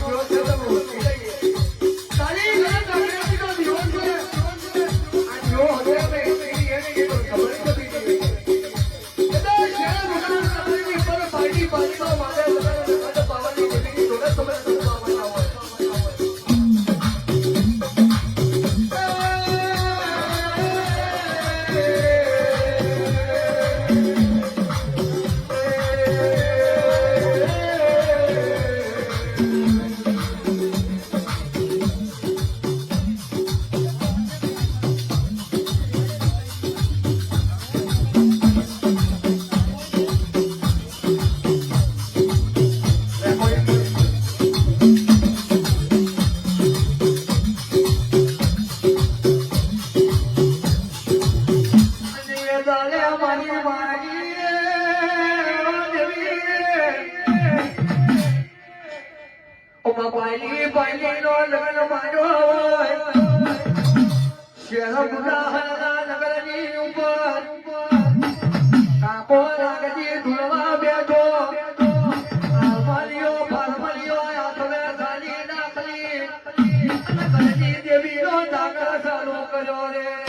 দেবো ઓમાં પાલી પાયલી નો લગ્ન માર્યો શહેરના હરના નગરની ઉપર. કાકો નાગજી ધૂળવા બેઠો. અને ગણજી દેવીનો કર્યો રે.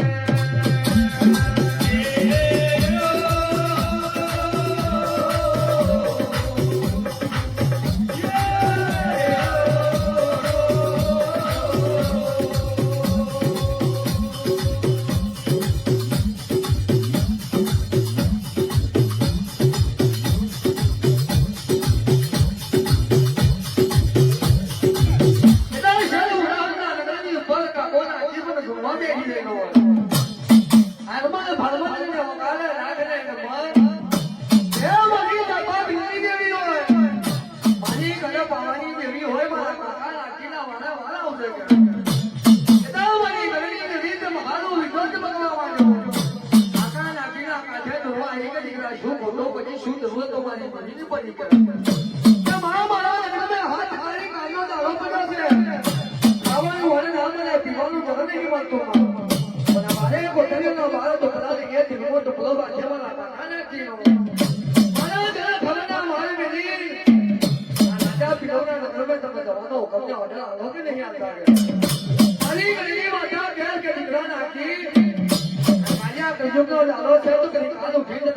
તો મારી મનીની પડી કે. કે ના ધીમો રાજા જવાનો હુકમને ઓર્ડર આલો કે નહીં આલતા કે? મારી ગળીની ઘેર કે દીકરા નાખી. મારી આ કળયુગનો લાલો છે તો કરી કાલ ઉઠીને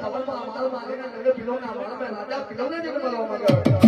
ખબરમાં માલ માગે ના પીલો ના માલ મેં રાજા પીલો ને જ બોલાવવા માંગે